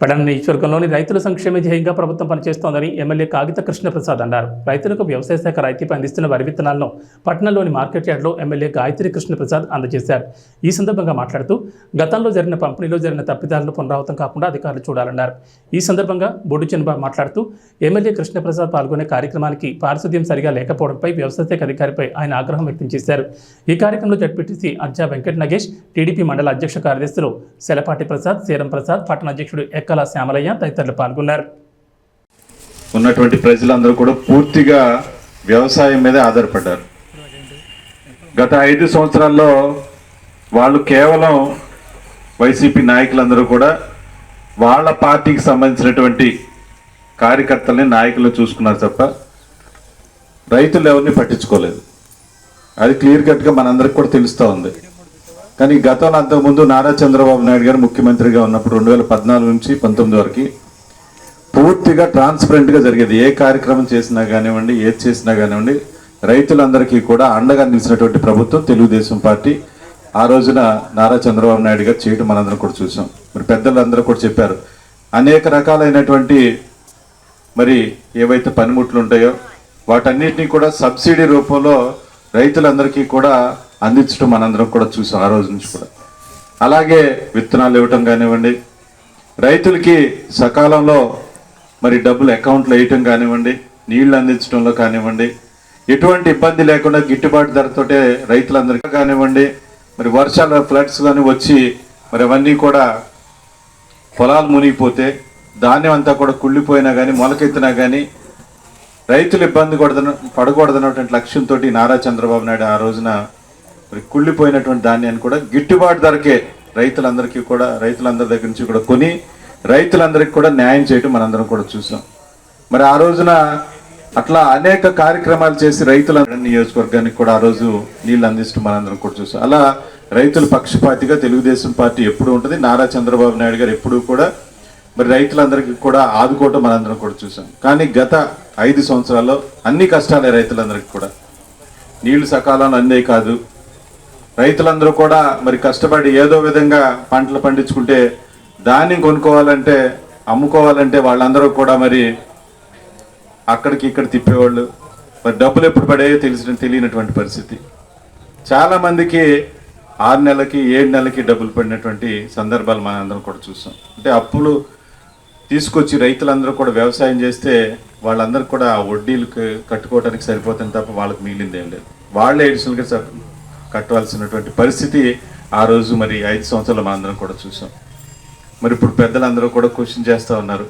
పడన నియోజకవర్గంలోని రైతుల సంక్షేమ ధ్యేయంగా ప్రభుత్వం పనిచేస్తోందని ఎమ్మెల్యే కాగిత కృష్ణప్రసాద్ అన్నారు. రైతులకు వ్యవసాయ శాఖ రైతుపై అందిస్తున్న వరి విత్తనాలను పట్టణంలోని మార్కెట్ యార్డ్లో ఎమ్మెల్యే గాయత్రి కృష్ణప్రసాద్ అందజేశారు. ఈ సందర్భంగా మాట్లాడుతూ గతంలో జరిగిన పంపిణీలో జరిగిన తప్పిదాలను పునరావృతం కాకుండా అధికారులు చూడాలన్నారు. ఈ సందర్భంగా బొడ్డు చంద్రబాబు మాట్లాడుతూ ఎమ్మెల్యే కృష్ణప్రసాద్ పాల్గొనే కార్యక్రమానికి పారిశుద్ధ్యం సరిగా లేకపోవడంపై వ్యవసాయ శాఖ అధికారిపై ఆయన ఆగ్రహం వ్యక్తం చేశారు. ఈ కార్యక్రమంలో జడ్పీటీసీ అర్జా వెంకట నగేష్ టీడీపీ మండల అధ్యక్ష కార్యదర్శులు సెలపాటి ప్రసాద్ సీరం ప్రసాద్ పట్టణ అధ్యక్షుడు చెక్కల శ్యామలయ్య తదితరులు పాల్గొన్నారు. ఉన్నటువంటి ప్రజలందరూ కూడా పూర్తిగా వ్యవసాయం మీదే ఆధారపడ్డారు. గత ఐదు సంవత్సరాల్లో వాళ్ళు కేవలం వైసీపీ నాయకులందరూ కూడా వాళ్ళ పార్టీకి సంబంధించినటువంటి కార్యకర్తల్ని నాయకులు చూసుకున్నారు తప్ప రైతులు ఎవరిని పట్టించుకోలేదు. అది క్లియర్ కట్గా మనందరికి కూడా తెలుస్తూ ఉంది. కానీ గతంలో అంతకుముందు నారా చంద్రబాబు నాయుడు గారు ముఖ్యమంత్రిగా ఉన్నప్పుడు రెండు వేల పద్నాలుగు నుంచి పంతొమ్మిది వరకు పూర్తిగా ట్రాన్స్పరెంట్గా జరిగేది. ఏ కార్యక్రమం చేసినా కానివ్వండి ఏది చేసినా కానివ్వండి రైతులందరికీ కూడా అండగా నిలిచినటువంటి ప్రభుత్వం తెలుగుదేశం పార్టీ. ఆ రోజున నారా చంద్రబాబు నాయుడు గారు చేయడం మనందరం కూడా చూసాం. మరి పెద్దలందరూ కూడా చెప్పారు. అనేక రకాలైనటువంటి మరి ఏవైతే పనిముట్లు ఉంటాయో వాటన్నిటినీ కూడా సబ్సిడీ రూపంలో రైతులందరికీ కూడా అందించడం మనందరం కూడా చూసాం ఆ రోజు నుంచి కూడా. అలాగే విత్తనాలు ఇవ్వటం కానివ్వండి రైతులకి సకాలంలో మరి డబ్బులు అకౌంట్లో వేయటం కానివ్వండి నీళ్ళు అందించడంలో కానివ్వండి ఎటువంటి ఇబ్బంది లేకుండా గిట్టుబాటు ధరతోటే రైతులందరికీ కానివ్వండి మరి వర్షాలు ఫ్లడ్స్ కానీ వచ్చి మరి అవన్నీ కూడా పొలాలు మునిగిపోతే ధాన్యం అంతా కూడా కుళ్ళిపోయినా కానీ మొలకెత్తినా కానీ రైతులు ఇబ్బంది కొడదన పడకూడదన్నటువంటి లక్ష్యంతో నారా చంద్రబాబు నాయుడు ఆ రోజున కుళ్ళిపోయినటువంటి ధాన్యాన్ని కూడా గిట్టుబాటు ధరకే రైతులందరికీ కూడా రైతులందరి దగ్గర నుంచి కూడా కొని రైతులందరికీ కూడా న్యాయం చేయడం మనందరం కూడా చూసాం. మరి ఆ రోజున అట్లా అనేక కార్యక్రమాలు చేసి రైతుల నియోజకవర్గానికి కూడా ఆ రోజు నీళ్ళు అందిస్తూ మనందరం కూడా చూసాం. అలా రైతుల పక్షపాతిగా తెలుగుదేశం పార్టీ ఎప్పుడు ఉంటుంది. నారా చంద్రబాబు నాయుడు గారు ఎప్పుడూ కూడా మరి రైతులందరికీ కూడా ఆదుకోవటం మనందరం కూడా చూసాం. కానీ గత ఐదు సంవత్సరాల్లో అన్ని కష్టాలే రైతులందరికీ కూడా. నీళ్ళు సకాలంలో అందే కాదు. రైతులందరూ కూడా మరి కష్టపడి ఏదో విధంగా పంటలు పండించుకుంటే ధాన్యం కొనుక్కోవాలంటే అమ్ముకోవాలంటే వాళ్ళందరూ కూడా మరి అక్కడికి ఇక్కడ తిప్పేవాళ్ళు. మరి డబ్బులు ఎప్పుడు పడాయో తెలిసిన తెలియనటువంటి పరిస్థితి. చాలామందికి ఆరు నెలలకి ఏడు నెలలకి డబ్బులు పడినటువంటి సందర్భాలు మనం అందరం కూడా చూసాం. అంటే అప్పులు తీసుకొచ్చి రైతులందరూ కూడా వ్యవసాయం చేస్తే వాళ్ళందరూ కూడా వడ్డీలకు కట్టుకోవడానికి సరిపోతుంది తప్ప వాళ్ళకి మిగిలింది ఏం లేదు. వాళ్ళే ఎడిషనల్గా కట్టవలసినటువంటి పరిస్థితి ఆ రోజు మరి ఐదు సంవత్సరాలు మనందరం కూడా చూసాం. మరి ఇప్పుడు పెద్దలందరూ కూడా క్వశ్చన్ చేస్తూ ఉన్నారు.